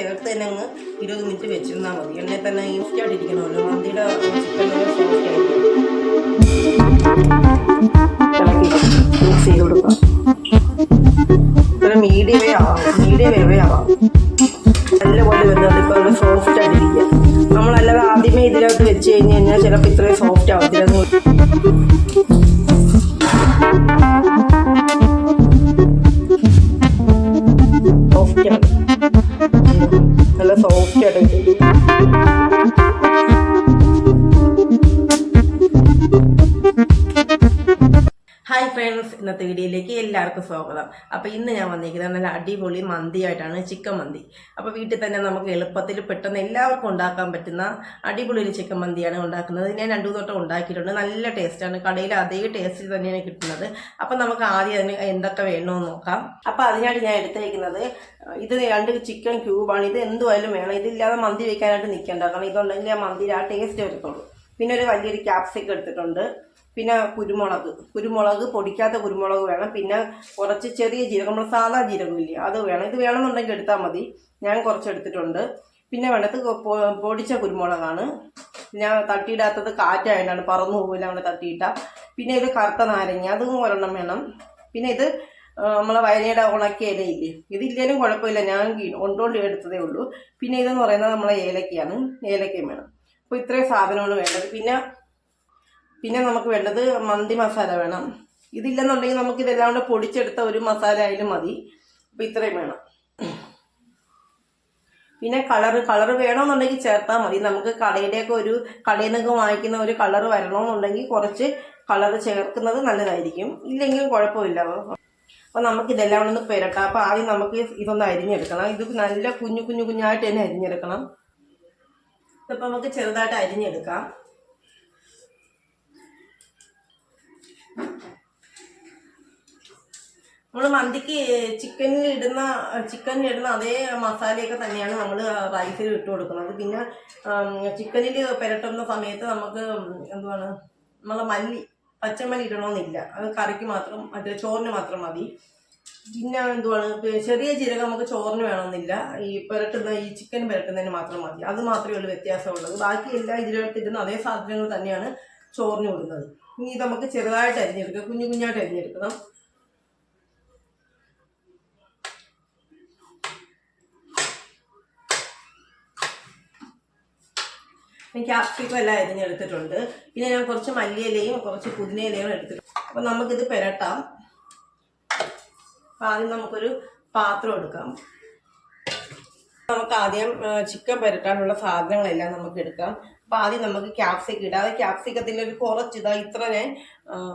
ചേർത്ത് തന്നെ അങ്ങ് ഇരുപത് മിനിറ്റ് വെച്ചിരുന്നാൽ മതി. എണ്ണയിൽ തന്നെ സോഫ്റ്റ് ആയിട്ടിരിക്കണമല്ലോ മന്തിയുടെ ചിക്കൻ സോഫ്റ്റ് ആയിരിക്കും ഹായ് ഫ്രണ്ട്സ് ഇന്നത്തെ വീഡിയോയിലേക്ക് എല്ലാവർക്കും സ്വാഗതം. അപ്പോൾ ഇന്ന് ഞാൻ വന്നിരിക്കുന്നത് നല്ല അടിപൊളി മന്തിയായിട്ടാണ് ചിക്കൻ മന്തി. അപ്പോൾ വീട്ടിൽ തന്നെ നമുക്ക് എളുപ്പത്തിൽ പെട്ടെന്ന് എല്ലാവർക്കും ഉണ്ടാക്കാൻ പറ്റുന്ന അടിപൊളി ഒരു ചിക്കൻ മന്തിയാണ് ഉണ്ടാക്കുന്നത്. ഞാൻ രണ്ടു തൊട്ടം ഉണ്ടാക്കിയിട്ടുണ്ട്. നല്ല ടേസ്റ്റാണ് കടയിൽ അതേ ടേസ്റ്റിൽ തന്നെയാണ് കിട്ടുന്നത്. അപ്പോൾ നമുക്ക് ആദ്യം അതിന് എന്തൊക്കെ വേണമെന്ന് നോക്കാം. അപ്പോൾ അതിനായിട്ട് ഞാൻ എടുത്തേക്കുന്നത് ഇത് രണ്ട് ചിക്കൻ ക്യൂബാണ് ഇത് എന്തുമായാലും വേണം. ഇതില്ലാതെ മന്തി വയ്ക്കാനായിട്ട് നിൽക്കേണ്ട. കാരണം ഇതുണ്ടെങ്കിൽ ആ മന്തിയിൽ ആ ടേസ്റ്റ് വരത്തുള്ളൂ. പിന്നെ ഒരു വലിയൊരു ക്യാപ്സിക്കം എടുത്തിട്ടുണ്ട്. പിന്നെ കുരുമുളക്. കുരുമുളക് പൊടിക്കാത്ത കുരുമുളക് വേണം. പിന്നെ കുറച്ച് ചെറിയ ജീരകം. നമ്മൾ സാധാ ജീരകമില്ലേ അത് വേണം. ഇത് വേണമെന്നുണ്ടെങ്കിൽ എടുത്താൽ മതി. ഞാൻ കുറച്ച് എടുത്തിട്ടുണ്ട് പിന്നെ വേണ്ടത് പൊടിച്ച കുരുമുളകാണ്. ഞാൻ തട്ടിയിടാത്തത് കാറ്റായതാണ് പറന്നു പോകില്ല അങ്ങനെ തട്ടിയിട്ട. പിന്നെ ഇത് കറുത്ത നാരങ്ങ അതും ഒരെണ്ണം വേണം. പിന്നെ ഇത് നമ്മളെ വയനയുടെ ഉണക്കിയ ഇലയില്ലേ ഇതില്ലേലും കുഴപ്പമില്ല. ഞാൻ ഉണ്ടോണ്ട് എടുത്തതേ ഉള്ളൂ. പിന്നെ ഇതെന്ന് പറയുന്നത് നമ്മളെ ഏലക്കയാണ്. ഏലക്കയും വേണം. അപ്പോൾ ഇത്രയും സാധനമാണ് വേണ്ടത്. പിന്നെ പിന്നെ നമുക്ക് വേണ്ടത് മന്തി മസാല വേണം. ഇതില്ലെന്നുണ്ടെങ്കിൽ നമുക്ക് ഇതെല്ലാം കൂടെ പൊടിച്ചെടുത്ത ഒരു മസാല ആയാലും മതി. അപ്പം ഇത്രയും വേണം. പിന്നെ കളർ കളർ വേണമെന്നുണ്ടെങ്കിൽ ചേർത്താൽ മതി. നമുക്ക് കടയിലേക്ക് ഒരു കടയിൽ നിന്നൊക്കെ വാങ്ങിക്കുന്ന ഒരു കളർ വരണമെന്നുണ്ടെങ്കിൽ കുറച്ച് കളർ ചേർക്കുന്നത് നല്ലതായിരിക്കും. ഇല്ലെങ്കിലും കുഴപ്പമില്ല. അപ്പോൾ നമുക്ക് ഇതെല്ലാം ഒന്ന് പുരട്ടാം. അപ്പോൾ ആദ്യം നമുക്ക് ഇതൊന്ന് അരിഞ്ഞെടുക്കണം. ഇത് നല്ല കുഞ്ഞു കുഞ്ഞു കുഞ്ഞായിട്ട് തന്നെ അരിഞ്ഞെടുക്കണം. ഇപ്പം നമുക്ക് ചെറുതായിട്ട് അരിഞ്ഞെടുക്കാം. നമ്മൾ മന്തിക്ക് ചിക്കനിൽ ഇടുന്ന ചിക്കനിൽ ഇടുന്ന അതേ മസാലയൊക്കെ തന്നെയാണ് നമ്മൾ റൈസിൽ ഇട്ട് കൊടുക്കുന്നത്. പിന്നെ ചിക്കനിൽ പുരട്ടുന്ന സമയത്ത് നമുക്ക് എന്തുവാണ് നമ്മളെ മല്ലി പച്ചമല്ലി ഇടണമെന്നില്ല അത് കറിക്ക് മാത്രം മറ്റേ ചോറിന് മാത്രം മതി. പിന്നെ എന്തുവാണ് ചെറിയ ജീരകം നമുക്ക് ചോറിന് വേണമെന്നില്ല. ഈ പുരട്ടുന്ന ഈ ചിക്കൻ പുരട്ടുന്നതിന് മാത്രം മതി. അത് മാത്രമേ ഉള്ളൂ വ്യത്യാസമുള്ളത്. ബാക്കി എല്ലാം ഇതിലോട്ടിരുന്ന അതേ സാധനങ്ങൾ തന്നെയാണ് ചോറിന് ഇടുന്നത്. ഇനി നമുക്ക് ചെറുതായിട്ട് അരിഞ്ഞെടുക്കാം. കുഞ്ഞു കുഞ്ഞായിട്ട് അരിഞ്ഞെടുക്കണം. ഞാൻ ക്യാപ്സിക്കം എല്ലാം അരിഞ്ഞെടുത്തിട്ടുണ്ട്. പിന്നെ ഞാൻ കുറച്ച് മല്ലിയിലയും കുറച്ച് പുതിനയിലയും എടുത്തിട്ടുണ്ട്. അപ്പം നമുക്കിത് പുരട്ടാം. അപ്പം ആദ്യം നമുക്കൊരു പാത്രം എടുക്കാം. നമുക്ക് ആദ്യം ചിക്കൻ പുരട്ടാനുള്ള സാധനങ്ങളെല്ലാം നമുക്ക് എടുക്കാം. അപ്പം ആദ്യം നമുക്ക് ക്യാപ്സിക്കം ഇടാം. അത് ക്യാപ്സിക്കത്തിന്റെ ഒരു കുറച്ച് ഇതാ ഇത്ര ഞാൻ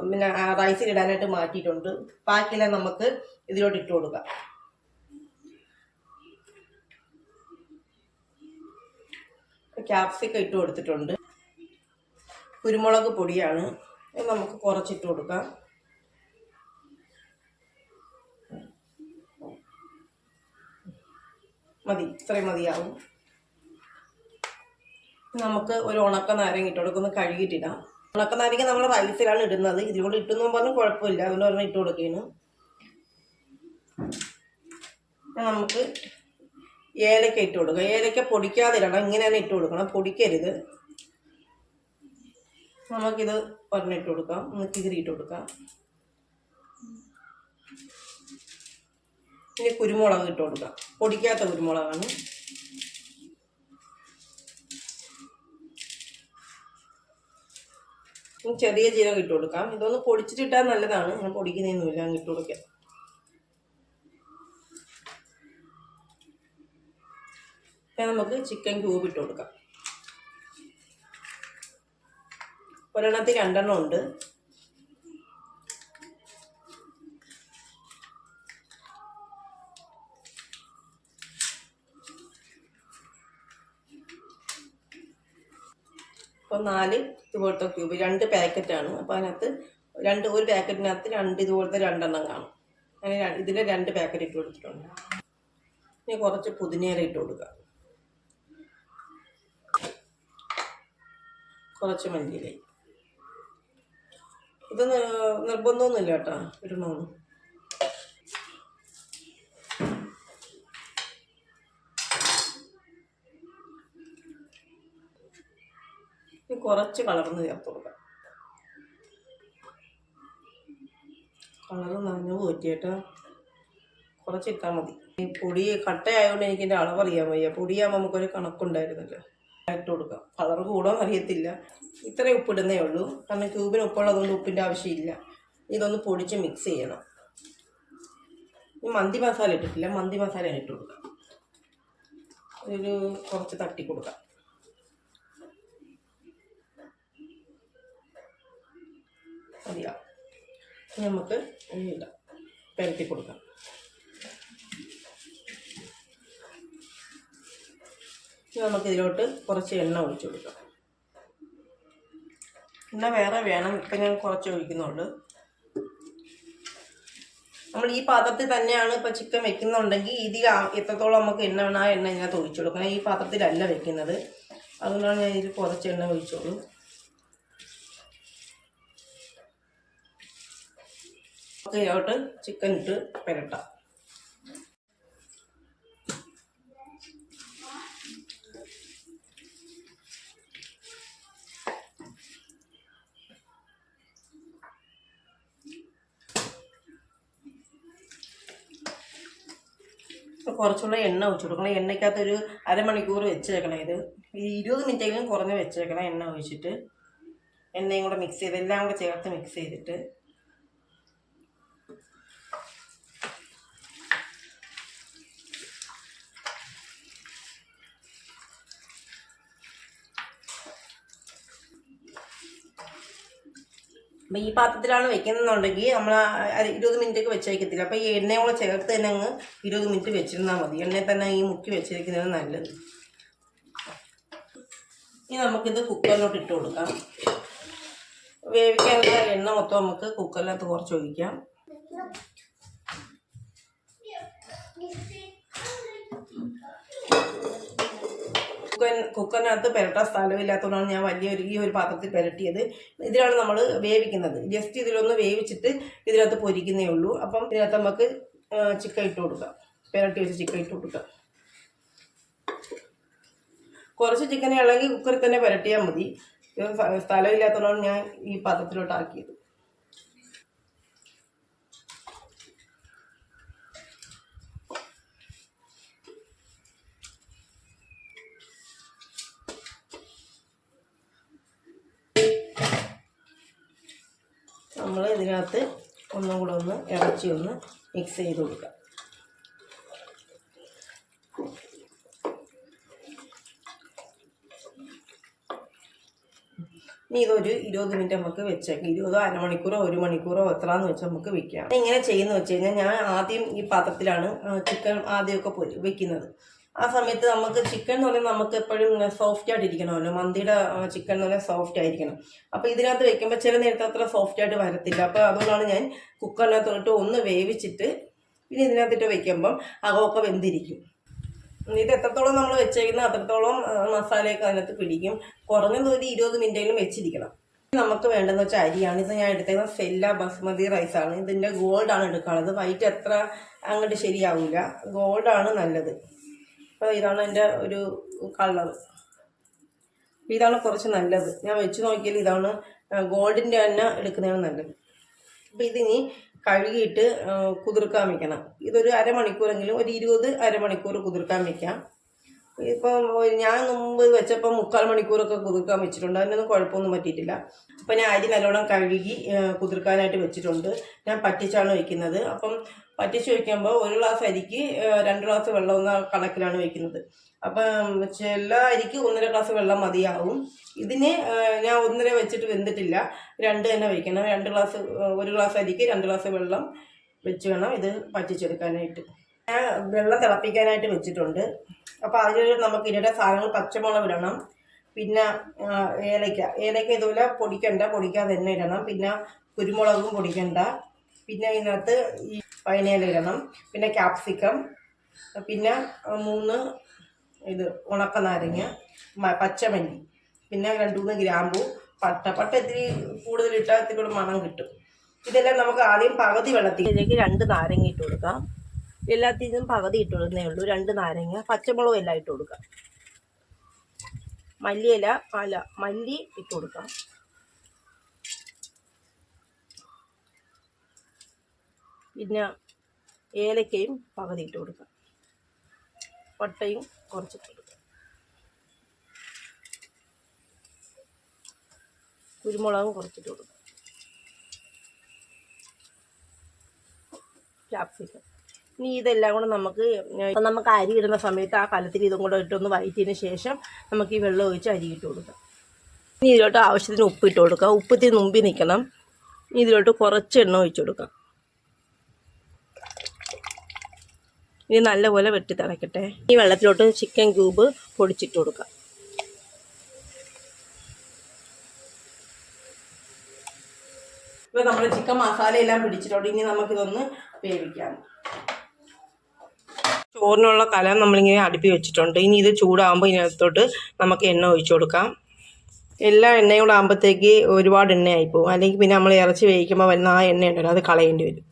പിന്നെ റൈസിൽ ഇടാനായിട്ട് മാറ്റിയിട്ടുണ്ട്. ബാക്കിയെല്ലാം നമുക്ക് ഇതിലോട്ട് ഇട്ട് കൊടുക്കാം. ക്യാപ്സിക്കം ഇട്ട് കൊടുത്തിട്ടുണ്ട്. കുരുമുളക് പൊടിയാണ്. ഇത് നമുക്ക് കുറച്ചിട്ട് കൊടുക്കാം. മതി ഇത്രയും മതിയാവും. നമുക്ക് ഒരു ഉണക്ക നാരങ്ങ ഇട്ട് കൊടുക്കുന്ന കഴുകിയിട്ടിടാം. ഉണക്ക നാരങ്ങ നമ്മൾ റൈസിലാണ് ഇടുന്നത്. ഇതിലൂടെ ഇട്ടെന്നും പറഞ്ഞു കുഴപ്പമില്ല. അതുകൊണ്ട് ഒരെണ്ണം ഇട്ട് കൊടുക്കുകയാണ്. നമുക്ക് ഏലക്ക ഇട്ട് കൊടുക്കുക ഏലക്ക പൊടിക്കാതിരണം ഇങ്ങനെ തന്നെ ഇട്ട് കൊടുക്കണം. പൊടിക്കരുത്. നമുക്കിത് ഇട്ട് കൊടുക്കാം. ഒന്ന് കിതിരിയിട്ട് കൊടുക്കാം. ഇനി കുരുമുളക് ഇട്ട് കൊടുക്കാം. പൊടിക്കാത്ത കുരുമുളകാണ്. ചെറിയ ജീരകം ഇട്ട് കൊടുക്കാം. ഇതൊന്ന് പൊടിച്ചിട്ടിട്ടാൽ നല്ലതാണ്. ഞാൻ പൊടിക്കുന്നതൊന്നുമില്ല അങ്ങ് ഇട്ട് കൊടുക്കാം. ഇനി നമുക്ക് ചിക്കൻ ക്യൂബ് ഇട്ട് കൊടുക്കാം. ഒരെണ്ണത്തിൽ രണ്ടെണ്ണം ഉണ്ട്. അപ്പോൾ നാല് ഇതുപോലത്തെ ക്യൂബ് രണ്ട് പാക്കറ്റാണ് അപ്പോൾ അതിനകത്ത് രണ്ട് ഒരു പാക്കറ്റിനകത്ത് രണ്ട് ഇതുപോലത്തെ രണ്ടെണ്ണം കാണും. അങ്ങനെ ഇതിൽ രണ്ട് പാക്കറ്റ് ഇട്ട് കൊടുത്തിട്ടുണ്ട്. ഇനി കുറച്ച് പുതിനയില ഇട്ട് കൊടുക്കുക കുറച്ച് മല്ലിയില. ഇത് നിർബന്ധമൊന്നുമില്ല കേട്ടോ. ഇടണമെന്ന് ഇനി കുറച്ച് കളർന്ന് ചേർത്ത് കൊടുക്കാം. കളറ് നനഞ്ഞു പോറ്റിയിട്ട്. കുറച്ച് ഇട്ടാൽ മതി. ഈ പൊടി കട്ടയായതുകൊണ്ട് എനിക്ക് എന്റെ അളവറിയാൻ വയ്യ. പൊടിയാകുമ്പോൾ നമുക്കൊരു കണക്കുണ്ടായിരുന്നല്ലോ. ഇട്ട് കൊടുക്കാം. കളർ കൂടാൻ അറിയത്തില്ല. ഇത്രയും ഉപ്പിടുന്നേ ഉള്ളൂ. കാരണം ക്യൂബിന് ഉപ്പുള്ളതുകൊണ്ട് ഉപ്പിന്റെ ആവശ്യമില്ല. ഇതൊന്ന് പൊടിച്ച് മിക്സ് ചെയ്യണം. ഈ മന്തി മസാല ഇട്ടിട്ടില്ല. മന്തി മസാല ഇട്ട് കൊടുക്കാം ഒരു കുറച്ച് തട്ടി കൊടുക്കാം. മതിയാവും. നമുക്ക് ഇടാം പെരട്ടി കൊടുക്കാം. ഇനി നമുക്ക് ഇതിലോട്ട് കുറച്ച് എണ്ണ ഒഴിച്ചു കൊടുക്കാം. എണ്ണ വേറെ വേണം. ഇപ്പം ഞാൻ കുറച്ച് ഒഴിക്കുന്നുണ്ട്. നമ്മൾ ഈ പാത്രത്തിൽ തന്നെയാണ് ഇപ്പോൾ ചിക്കൻ വെക്കുന്നുണ്ടെങ്കിൽ ഇതിൽ എത്രത്തോളം നമുക്ക് എണ്ണ വേണം ആ എണ്ണ ഇതിനകത്ത് ഒഴിച്ചു കൊടുക്കണം. ഈ പാത്രത്തിലല്ല വെക്കുന്നത്. അതുകൊണ്ടാണ് ഞാൻ ഇതിൽ കുറച്ച് എണ്ണ ഒഴിച്ചോളൂ. നമുക്ക് ചിക്കൻ ഇട്ട് പുരട്ടാം കുറച്ചുകൂടെ എണ്ണ ഒഴിച്ചു കൊടുക്കണം. എണ്ണയ്ക്കകത്ത് ഒരു അരമണിക്കൂർ വെച്ചേക്കണം ഇത്. ഇരുപത് മിനിറ്റെങ്കിലും കുറഞ്ഞ് വെച്ചേക്കണം എണ്ണ ഒഴിച്ചിട്ട്. എണ്ണയും കൂടെ മിക്സ് ചെയ്ത് എല്ലാം കൂടെ ചേർത്ത് മിക്സ് ചെയ്തിട്ട് അപ്പം ഈ പാത്രത്തിലാണ് വെക്കുന്നതെന്നുണ്ടെങ്കിൽ നമ്മൾ ഇരുപത് മിനിറ്റ് ഒക്കെ വെച്ച് വയ്ക്കത്തില്ല അപ്പോൾ ഈ എണ്ണയും കൂടെ ചേർത്ത് തന്നെ അങ്ങ് ഇരുപത് മിനിറ്റ് വെച്ചിരുന്നാൽ മതി. എണ്ണയിൽ തന്നെ ഈ മുക്കി വെച്ചിരിക്കുന്നത് നല്ലത്. ഇനി നമുക്കിത് കുക്കറിലോട്ട് ഇട്ട് കൊടുക്കാം. വേവിക്കാനുള്ള എണ്ണ മൊത്തം നമുക്ക് കുക്കറിനകത്ത് കുറച്ച് ഒഴിക്കാം. കുക്കൻ കുക്കറിനകത്ത് പെരട്ടാൻ സ്ഥലമില്ലാത്തതുകൊണ്ടാണ് ഞാൻ വലിയൊരു ഈ ഒരു പാത്രത്തിൽ പെരട്ടിയത്. ഇതിലാണ് നമ്മൾ വേവിക്കുന്നത്. ജസ്റ്റ് ഇതിലൊന്ന് വേവിച്ചിട്ട് ഇതിനകത്ത് പൊരിക്കുന്നേ ഉള്ളൂ. അപ്പം ഇതിനകത്ത് നമുക്ക് ചിക്കൻ ഇട്ട് കൊടുക്കാം. പെരട്ടി വെച്ച് ചിക്കൻ ഇട്ട് കൊടുക്കാം. കുറച്ച് ചിക്കനെ ഉള്ളെങ്കിൽ കുക്കറിൽ തന്നെ പുരട്ടിയാൽ മതി. സ്ഥലമില്ലാത്തതുകൊണ്ടാണ് ഞാൻ ഈ പാത്രത്തിലോട്ട് നമ്മൾ ഇതിനകത്ത് ഒന്നും കൂടെ ഒന്ന് ഇറച്ചി ഒന്ന് മിക്സ് ചെയ്ത് കൊടുക്കാം. ഇനി ഇതൊരു ഇരുപത് മിനിറ്റ് നമുക്ക് വെച്ചേക്കാം. ഇരുപതോ അരമണിക്കൂറോ ഒരു മണിക്കൂറോ എത്രയാന്ന് വെച്ചാൽ നമുക്ക് വെക്കാം. ഇങ്ങനെ ചെയ്യുന്ന വെച്ച് കഴിഞ്ഞാൽ ഞാൻ ആദ്യം ഈ പാത്രത്തിലാണ് ചിക്കൻ ആദ്യമൊക്കെ വെക്കുന്നത്. ആ സമയത്ത് നമുക്ക് ചിക്കൻ എന്ന് പറഞ്ഞാൽ നമുക്ക് എപ്പോഴും സോഫ്റ്റ് ആയിട്ട് ഇരിക്കണമല്ലോ. മന്തിയുടെ ചിക്കൻ എന്ന് പറഞ്ഞാൽ സോഫ്റ്റ് ആയിരിക്കണം. അപ്പോൾ ഇതിനകത്ത് വെക്കുമ്പോൾ ചില നേരത്തെ അത്ര സോഫ്റ്റ് ആയിട്ട് വരത്തില്ല. അപ്പോൾ അതുകൊണ്ടാണ് ഞാൻ കുക്കറിനകത്തോട്ട് ഒന്ന് വേവിച്ചിട്ട് പിന്നെ ഇതിനകത്തിട്ട് വെക്കുമ്പം അകമൊക്കെ വെന്തിരിക്കും. ഇത് എത്രത്തോളം നമ്മൾ വെച്ചേക്കുന്ന അത്രത്തോളം മസാലയൊക്കെ അതിനകത്ത് പിടിക്കും. കുറഞ്ഞത് ഒരു ഇരുപത് മിനിറ്റെങ്കിലും വെച്ചിരിക്കണം. നമുക്ക് വേണ്ടെന്ന് വെച്ചാൽ അരിയാണ്. ഇത് ഞാൻ എടുത്തേക്കുന്നത് സെല്ല ബസ്മതി റൈസാണ്. ഇതിന്റെ ഗോൾഡാണ് എടുക്കാനുള്ളത്. വൈറ്റ് എത്ര അങ്ങോട്ട് ശരിയാവില്ല ഗോൾഡാണ് നല്ലത്. അപ്പോൾ ഇതാണ് എന്റെ ഒരു കളർ ഇതാണ് കുറച്ച് നല്ലത്. ഞാൻ വെച്ച് നോക്കിയാൽ ഇതാണ് ഗോൾഡിന്റെ തന്നെ എടുക്കുന്നതാണ് നല്ലത്. അപ്പോൾ ഇതിനി കഴുകിയിട്ട് കുതിർക്കാൻ വെക്കണം. ഇതൊരു അരമണിക്കൂറെങ്കിലും ഒരു ഇരുപത് അരമണിക്കൂർ കുതിർക്കാൻ വെക്കാം. ഇപ്പം ഞാൻ മുമ്പ് വെച്ചപ്പോൾ മുക്കാൽ മണിക്കൂറൊക്കെ കുതിർക്കാൻ വെച്ചിട്ടുണ്ട്. അതിനൊന്നും കുഴപ്പമൊന്നും പറ്റിയിട്ടില്ല. അപ്പം ഞാൻ അരി നല്ലോണം കഴുകി കുതിർക്കാനായിട്ട് വെച്ചിട്ടുണ്ട്. ഞാൻ പറ്റിച്ചാണ് വെക്കുന്നത്. അപ്പം പറ്റിച്ച് വയ്ക്കുമ്പോൾ ഒരു ഗ്ലാസ് അരിക്ക് രണ്ട് ഗ്ലാസ് വെള്ളം എന്ന കണക്കിലാണ് വയ്ക്കുന്നത് അപ്പം ചില അരിക്ക് ഒന്നര ഗ്ലാസ് വെള്ളം മതിയാവും. ഇതിന് ഞാൻ ഒന്നര വെച്ചിട്ട് വെന്തിട്ടില്ല. രണ്ട് തന്നെ വയ്ക്കണം രണ്ട് ഗ്ലാസ് ഒരു ഗ്ലാസ് അരിക്ക് രണ്ട് ഗ്ലാസ് വെള്ളം വെച്ച് വേണം ഇത് പറ്റിച്ചെടുക്കാനായിട്ട്. ഞാൻ വെള്ളം തിളപ്പിക്കാനായിട്ട് വെച്ചിട്ടുണ്ട്. അപ്പോൾ അതിൽ നമുക്ക് ഇരയുടെ സാധനങ്ങൾ പച്ചമുളക് ഇടണം. പിന്നെ ഏലയ്ക്ക. ഏലയ്ക്ക ഇതുപോലെ പൊടിക്കണ്ട പൊടിക്കാതെ തന്നെ ഇടണം. പിന്നെ കുരുമുളകും പൊടിക്കണ്ട. പിന്നെ ഇതിനകത്ത് ഈ പൈനയില ഇടണം. പിന്നെ ക്യാപ്സിക്കം. പിന്നെ മൂന്ന് ഇത് ഉണക്ക നാരങ്ങ പച്ചമല്ലി. പിന്നെ രണ്ട് മൂന്ന് ഗ്രാമ്പു. പട്ട പട്ട ഇത്തിരി കൂടുതൽ ഇട്ടാൽ ഇത്തിരി കൂടെ മണം കിട്ടും. ഇതെല്ലാം നമുക്ക് ആദ്യം പകുതി വെള്ളത്തിൽ ഇതിലേക്ക് രണ്ട് നാരങ്ങ ഇട്ട് കൊടുക്കാം. എല്ലാത്തിനും പകുതി ഇട്ട് കൊടുക്കുന്നേ ഉള്ളൂ. രണ്ട് നാരങ്ങ പച്ചമുളകും എല്ലാം ഇട്ട് കൊടുക്കാം. മല്ലിയില അല്ല മല്ലി ഇട്ട് കൊടുക്കാം. പിന്നെ ഏലക്കയും പകുതി ഇട്ട് കൊടുക്കാം. പട്ടയും കുറച്ചിട്ട് കൊടുക്കാം. കുരുമുളകും കുറച്ചിട്ട് കൊടുക്കാം. ക്യാപ്സിക്കം ഇനി ഇതെല്ലാം കൂടെ നമുക്ക് ഇപ്പം നമുക്ക് അരി ഇടുന്ന സമയത്ത് ആ കലത്തിൽ ഇതും കൂടെ ഇട്ടൊന്ന് വഴറ്റിയതിന് ശേഷം നമുക്ക് ഈ വെള്ളം ഒഴിച്ച് അരി ഇട്ട് കൊടുക്കാം. ഇനി ഇതിലോട്ട് ആവശ്യത്തിന് ഉപ്പ് ഇട്ട് കൊടുക്കുക ഉപ്പത്തിന് മുമ്പിൽ നിൽക്കണം. ഇനി ഇതിലോട്ട് കുറച്ച് എണ്ണ ഒഴിച്ചു കൊടുക്കാം. ഇനി നല്ലപോലെ വെട്ടി തിളക്കട്ടെ. ഈ വെള്ളത്തിലോട്ട് ചിക്കൻ ക്യൂബ് പൊടിച്ചിട്ട് കൊടുക്കാം. ഇപ്പോൾ നമ്മൾ ചിക്കൻ മസാല എല്ലാം പിടിച്ചിട്ടുണ്ട്. ഇനി നമുക്കിതൊന്ന് വേവിക്കാം. ചോറിനുള്ള കലം നമ്മളിങ്ങനെ അടുപ്പി വെച്ചിട്ടുണ്ട്. ഇനി ഇത് ചൂടാകുമ്പോൾ ഇതിനകത്തോട്ട് നമുക്ക് എണ്ണ ഒഴിച്ചു കൊടുക്കാം. എല്ലാ എണ്ണയും കൂടെ ആകുമ്പോഴത്തേക്ക് ഒരുപാട് എണ്ണയായി പോകും. അല്ലെങ്കിൽ പിന്നെ നമ്മൾ ഇറച്ചി വേവിക്കുമ്പോൾ വരുന്ന ആ എണ്ണ ഉണ്ടല്ലോ അത് കളയേണ്ടി വരും.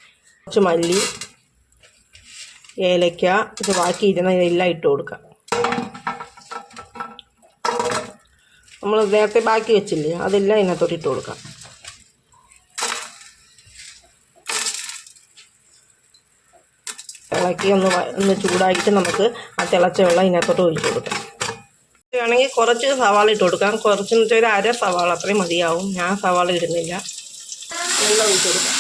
കുറച്ച് മല്ലി ഏലയ്ക്ക ഇത് ബാക്കി ഇരുന്ന ഇതെല്ലാം ഇട്ട് കൊടുക്കാം. നമ്മൾ നേരത്തെ ബാക്കി വെച്ചില്ലേ അതെല്ലാം ഇതിനകത്തോട്ട് ഇട്ട് കൊടുക്കാം. ഇളക്കി ഒന്ന് ഒന്ന് ചൂടാക്കിയിട്ട് നമുക്ക് ആ തിളച്ച വെള്ളം ഇതിനകത്തോട്ട് ഒഴിച്ചു കൊടുക്കാം. വേണമെങ്കിൽ കുറച്ച് സവാള ഇട്ട് കൊടുക്കാം. കുറച്ച് വെച്ചാൽ ഒരു അര സവാള അത്രയും മതിയാവും. ഞാൻ സവാള ഇടുന്നില്ല. വെള്ളം ഒഴിച്ചു കൊടുക്കാം.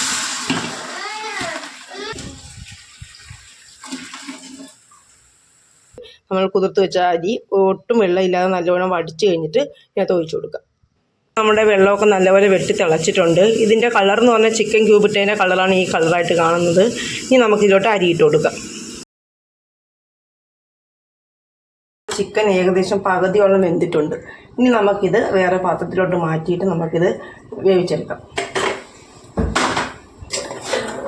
നമ്മൾ കുതിർത്ത് വെച്ച അരി ഒട്ടും വെള്ളമില്ലാതെ നല്ലവണ്ണം വടിച്ച് കഴിഞ്ഞിട്ട് ഇതിനകത്ത് ഒഴിച്ചു കൊടുക്കാം. നമ്മുടെ വെള്ളമൊക്കെ നല്ലപോലെ വെട്ടി തിളച്ചിട്ടുണ്ട്. ഇതിന്റെ കളർ എന്ന് പറഞ്ഞാൽ ചിക്കൻ ക്യൂബ് ഇട്ടതിന്റെ കളറാണ് ഈ കളറായിട്ട് കാണുന്നത്. ഇനി നമുക്ക് അരിയിട്ട് അരി കൊടുക്കാം. ചിക്കൻ ഏകദേശം പകുതിയോളം വെന്തിട്ടുണ്ട്. ഇനി നമുക്കിത് വേറെ പാത്രത്തിലോട്ട് മാറ്റിയിട്ട് നമുക്കിത് വേവിച്ചെടുക്കാം.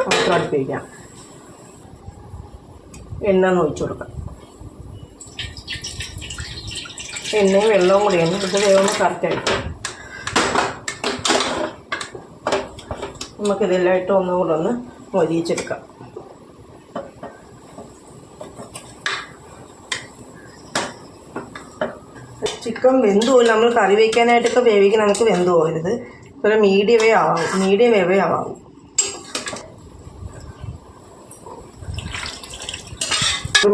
പാത്രം അടുപ്പ് വയ്ക്കാം എണ്ണ ഒഴിച്ചു കൊടുക്കാം. എണ്ണയും വെള്ളവും കൂടിയാണ് ഇത് വേവുമ്പോൾ കറക്റ്റായിട്ട് നമുക്കിതെല്ലാം ഇട്ട് ഒന്നും ഒന്ന് മൊരിയിച്ചെടുക്കാം. ചിക്കൻ വെന്തു പോലും നമ്മൾ കറി വയ്ക്കാനായിട്ടൊക്കെ വേവിക്കാൻ നമുക്ക് വെന്തു പോകരുത്. ഒരു മീഡിയമേ ആവാം. മീഡിയം വേവേ ആവാം.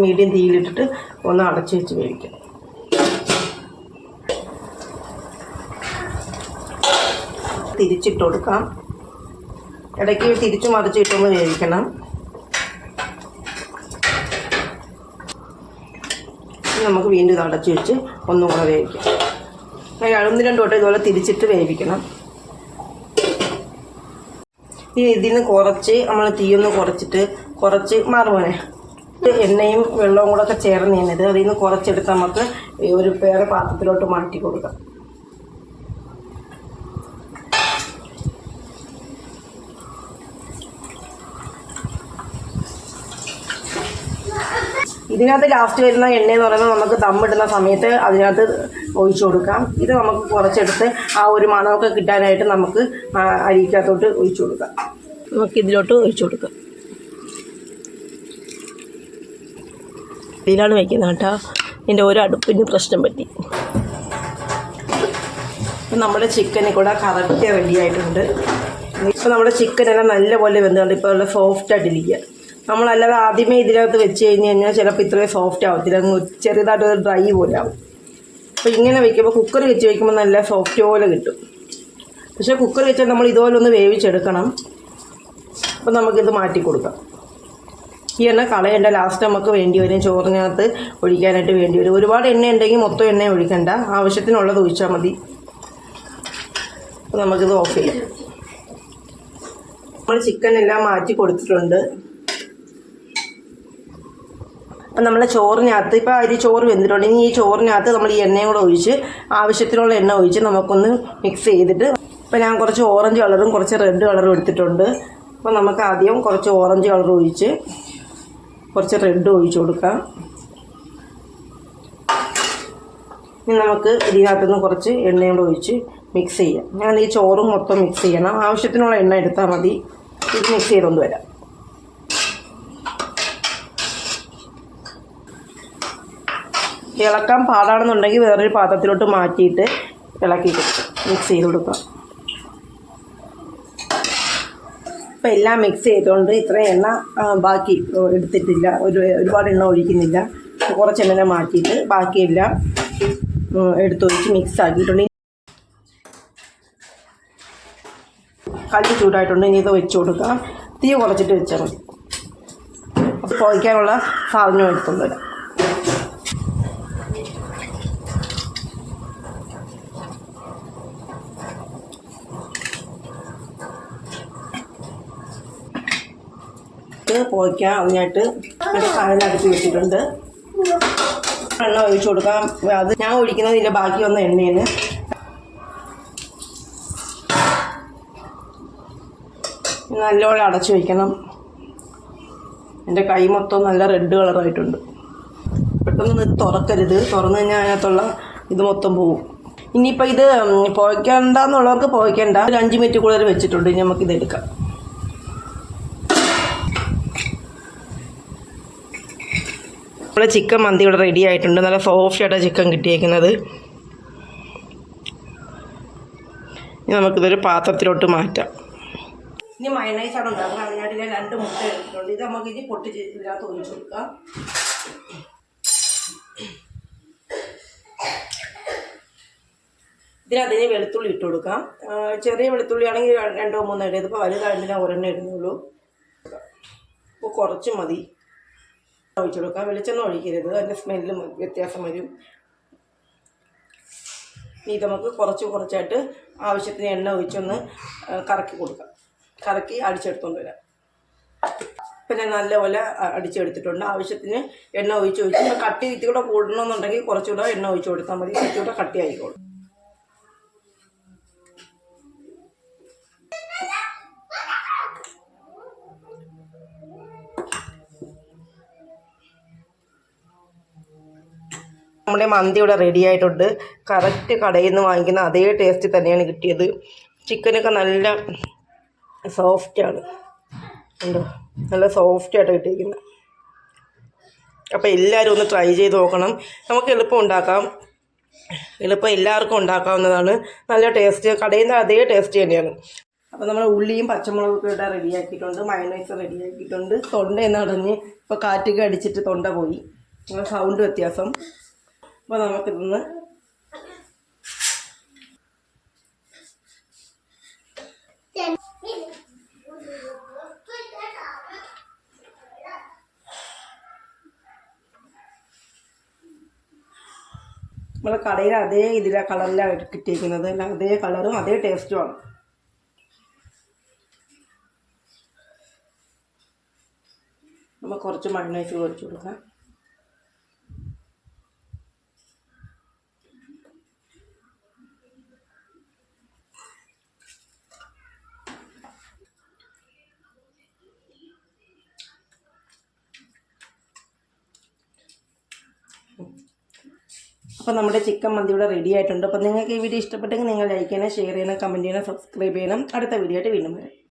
മീഡിയം തീയിലിട്ടിട്ട് ഒന്ന് അടച്ചു വെച്ച് വേവിക്കാം. തിരിച്ചിട്ട് കൊടുക്കാം. ഇടയ്ക്ക് തിരിച്ചു മറിച്ചിട്ടൊന്ന് വേവിക്കണം. ഇനി നമുക്ക് വീണ്ടും ഇത് അടച്ചു വെച്ച് ഒന്നും കൂടെ വേവിക്കാം അഴുന്ന് രണ്ട് വട്ടം ഇതുപോലെ തിരിച്ചിട്ട് വേവിക്കണം. ഇനി ഇതിന് കുറച്ച് നമ്മൾ തീയൊന്ന് കുറച്ചിട്ട് കുറച്ച് മാറുമോനെ? എണ്ണയും വെള്ളവും കൂടെ ഒക്കെ ചേർന്ന് ചെയ്യുന്നത് അതിൽ നിന്ന് കുറച്ചെടുത്ത് നമുക്ക് ഒരു പേരെ പാത്രത്തിലോട്ട് മാറ്റി കൊടുക്കാം. ഇതിനകത്ത് ലാസ്റ്റ് വരുന്ന എണ്ണ എന്ന് പറയുന്നത് നമുക്ക് ദമ്മിടുന്ന സമയത്ത് അതിനകത്ത് ഒഴിച്ചു കൊടുക്കാം. ഇത് നമുക്ക് കുറച്ചെടുത്ത് ആ ഒരു മണമൊക്കെ കിട്ടാനായിട്ട് നമുക്ക് അരിക്കകത്തോട്ട് ഒഴിച്ചു കൊടുക്കാം. നമുക്ക് ഇതിലോട്ട് ഒഴിച്ചു കൊടുക്കാം. ഇതിലാണ് വയ്ക്കുന്നത് കേട്ടോ. ഇതിന്റെ ഒരു അടുപ്പിന് പ്രശ്നം പറ്റി. ഇപ്പം നമ്മുടെ ചിക്കനിൽ കൂടെ കറക്റ്റ് റെഡി ആയിട്ടുണ്ട്. ഇപ്പോൾ നമ്മുടെ ചിക്കനെല്ലാം നല്ലപോലെ വെന്തുകൊണ്ട് ഇപ്പോൾ നല്ല സോഫ്റ്റ് ആയിട്ടിരിക്കുക നമ്മളല്ലാതെ ആദ്യമേ ഇതിനകത്ത് വെച്ച് കഴിഞ്ഞ് കഴിഞ്ഞാൽ ചിലപ്പോൾ ഇത്രയും സോഫ്റ്റ് ആവത്തില്ല അങ്ങ് ചെറുതായിട്ട് ഒരു ഡ്രൈ പോലെ ആവും. അപ്പോൾ ഇങ്ങനെ വെക്കുമ്പോൾ കുക്കർ വെച്ച് വയ്ക്കുമ്പോൾ നല്ല സോഫ്റ്റ് പോലെ കിട്ടും. പക്ഷേ കുക്കർ വെച്ചാൽ നമ്മൾ ഇതുപോലെ ഒന്ന് വേവിച്ചെടുക്കണം. അപ്പോൾ നമുക്കിത് മാറ്റി കൊടുക്കാം. ഈ എണ്ണ കളയേണ്ട ലാസ്റ്റ് നമുക്ക് വേണ്ടി വരും. ചോറിനകത്ത് ഒഴിക്കാനായിട്ട് വേണ്ടി വരും. ഒരുപാട് എണ്ണ ഉണ്ടെങ്കിൽ മൊത്തം എണ്ണ ഒഴിക്കണ്ട. ആവശ്യത്തിനുള്ളത് ഒഴിച്ചാൽ മതി. അപ്പോൾ നമുക്കിത് ഓഫ് ചെയ്യാം. നമ്മൾ ചിക്കൻ എല്ലാം മാറ്റി കൊടുത്തിട്ടുണ്ട്. അപ്പം നമ്മൾ ചോറിനകത്ത് ഇപ്പോൾ അരി ചോറ് വെന്തിട്ടുണ്ട് ഇനി ഈ ചോറിനകത്ത് നമ്മൾ ഈ എണ്ണയും കൂടെ ഒഴിച്ച് ആവശ്യത്തിനുള്ള എണ്ണ ഒഴിച്ച് നമുക്കൊന്ന് മിക്സ് ചെയ്തിട്ട് ഇപ്പം ഞാൻ കുറച്ച് ഓറഞ്ച് കളറും കുറച്ച് റെഡ് കളറും എടുത്തിട്ടുണ്ട്. അപ്പോൾ നമുക്ക് ആദ്യം കുറച്ച് ഓറഞ്ച് കളർ ഒഴിച്ച് കുറച്ച് റെഡ് ഒഴിച്ച് കൊടുക്കാം. ഇനി നമുക്ക് ഇതിനകത്തുനിന്ന് കുറച്ച് എണ്ണയും കൂടെ ഒഴിച്ച് മിക്സ് ചെയ്യാം. ഞാൻ ഈ ചോറും മൊത്തം മിക്സ് ചെയ്യണം. ആവശ്യത്തിനുള്ള എണ്ണ എടുത്താൽ മതി. ഇത് മിക്സ് ചെയ്തുകൊണ്ട് വരാം. ഇളക്കാൻ പാടാണെന്നുണ്ടെങ്കിൽ വേറൊരു പാത്രത്തിലോട്ട് മാറ്റിയിട്ട് ഇളക്കി മിക്സ് ചെയ്ത് കൊടുക്കാം ഇപ്പം എല്ലാം മിക്സ് ചെയ്തുകൊണ്ട് ഇത്രയും എണ്ണ ബാക്കി എടുത്തിട്ടില്ല. ഒരു ഒരുപാട് എണ്ണ ഒഴിക്കുന്നില്ല. കുറച്ച് എണ്ണ മാറ്റിയിട്ട് ബാക്കിയെല്ലാം എടുത്തൊഴിച്ച് മിക്സ് ആക്കിയിട്ടുണ്ട്. കല്ല് ചൂടായിട്ടുണ്ട്. ഇനി ഇത് വെച്ച് കൊടുക്കാം. തീ കുറച്ചിട്ട് വെച്ചാൽ മതി. അപ്പോൾ പുകയ്ക്കാനുള്ള സാധനം എടുത്തുകൊണ്ട് വരാം. പുകയ്ക്കാൻ അതിനായിട്ട് അതിനടുത്ത് വെച്ചിട്ടുണ്ട്. എണ്ണ ഒഴിച്ചു കൊടുക്കാം. അത് ഞാൻ ഒഴിക്കുന്നത് ഇതിന്റെ ബാക്കി വന്ന എണ്ണയാണ് നല്ലോണം അടച്ചു വയ്ക്കണം എന്റെ കൈ മൊത്തം നല്ല റെഡ് കളറായിട്ടുണ്ട് പെട്ടെന്ന് ഇത് തുറക്കരുത്. തുറന്നു കഴിഞ്ഞാൽ അതിനകത്തുള്ള ഇത് മൊത്തം പോവും. ഇനിയിപ്പോൾ ഇത് പുകയ്ക്കണ്ടെന്നുള്ളവർക്ക് പുകയ്ക്കണ്ട ഒരു അഞ്ച് മിനിറ്റ് കൂടുതൽ വെച്ചിട്ടുണ്ട്. ഇനി നമുക്കിത് എടുക്കാം. നമ്മുടെ ചിക്കൻ മന്തി ഇവിടെ റെഡി ആയിട്ടുണ്ട്. നല്ല സോഫ്റ്റ് ആയിട്ടാണ് ചിക്കൻ കിട്ടിയേക്കുന്നത്. ഇനി നമുക്കിതൊരു പാത്രത്തിലോട്ട് മാറ്റാം. ഇനി മയണൈസ് ആണ് ഉണ്ടാക്കുന്നത് അതിനായിട്ട് ഞാൻ രണ്ട് മുട്ട എടുത്തിട്ടുണ്ട്. ഇത് നമുക്ക് ഇനി പൊട്ടി ഇതിനകത്ത് ഒഴിച്ചു കൊടുക്കാം. ഇതിനകത്ത് ഇനി വെളുത്തുള്ളി ഇട്ട് കൊടുക്കാം. ചെറിയ വെളുത്തുള്ളി ആണെങ്കിൽ രണ്ടോ മൂന്നോ ഇടും ഇതിപ്പോൾ വലുതായിട്ട് ഞാൻ ഒരെണ്ണം ഇടുന്നുള്ളൂ. അപ്പോൾ കുറച്ച് മതി. ഒഴിച്ചു കൊടുക്കാം വെളിച്ചെണ്ണ ഒഴിക്കരുത്. അതിന്റെ സ്മെല്ലും വ്യത്യാസം വരും. ഇനി നമുക്ക് കുറച്ച് കുറച്ചായിട്ട് ആവശ്യത്തിന് എണ്ണ ഒഴിച്ചൊന്ന് കറക്കി കൊടുക്കാം. കറക്കി അടിച്ചെടുത്തോണ്ട് വരാം. പിന്നെ നല്ലപോലെ അടിച്ചെടുത്തിട്ടുണ്ട്. ആവശ്യത്തിന് എണ്ണ ഒഴിച്ച് ഒഴിച്ച് കട്ടി ഇത്തി കൂടെ കൂടണമെന്നുണ്ടെങ്കിൽ കുറച്ചുകൂടെ എണ്ണ ഒഴിച്ച് കൊടുത്താൽ മതി. കുറച്ചുകൂടെ കട്ടി നമ്മുടെ മന്തി ഇവിടെ റെഡി ആയിട്ടുണ്ട്. കറക്റ്റ് കടയിൽ നിന്ന് വാങ്ങിക്കുന്ന അതേ ടേസ്റ്റ് തന്നെയാണ് കിട്ടിയത്. ചിക്കനൊക്കെ നല്ല സോഫ്റ്റാണ് ഉണ്ടോ നല്ല സോഫ്റ്റായിട്ട് കിട്ടിയിരിക്കുന്നത്. അപ്പോൾ എല്ലാവരും ഒന്ന് ട്രൈ ചെയ്ത് നോക്കണം. നമുക്ക് എളുപ്പം ഉണ്ടാക്കാം. എളുപ്പം എല്ലാവർക്കും ഉണ്ടാക്കാവുന്നതാണ്. നല്ല ടേസ്റ്റ് കടയിൽ നിന്ന് അതേ ടേസ്റ്റ് തന്നെയാണ്. അപ്പോൾ നമ്മൾ ഉള്ളിയും പച്ചമുളകൊക്കെ ഇവിടെ റെഡിയാക്കിയിട്ടുണ്ട് മയണൈസ് റെഡിയാക്കിയിട്ടുണ്ട് തൊണ്ട എന്നടഞ്ഞ് ഇപ്പോൾ കാറ്റൊക്കെ അടിച്ചിട്ട് തൊണ്ട പോയി. സൗണ്ട് വ്യത്യാസം. അപ്പോൾ നമുക്കിതൊന്ന് നമ്മളെ കടയിൽ അതേ ഇതിലെ കളറിലാണ് കിട്ടിയിരിക്കുന്നത്. അതേ കളറും അതേ ടേസ്റ്റുമാണ് നമ്മൾ കുറച്ച് മണ്ണേച്ച് കുറച്ച് കൊടുക്കാം. അപ്പോൾ നമ്മുടെ ചിക്കൻ മന്തി ഇവിടെ റെഡി ആയിട്ടുണ്ട്. അപ്പോൾ നിങ്ങൾക്ക് ഈ വീഡിയോ ഇഷ്ടപ്പെട്ടെങ്കിൽ നിങ്ങൾ ലൈക്ക് ചെയ്യണം ഷെയർ ചെയ്യണം കമന്റ് ചെയ്യണം സബ്സ്ക്രൈബ് ചെയ്യണം. അടുത്ത വീഡിയോ ആയിട്ട് വീണ്ടും വരാം.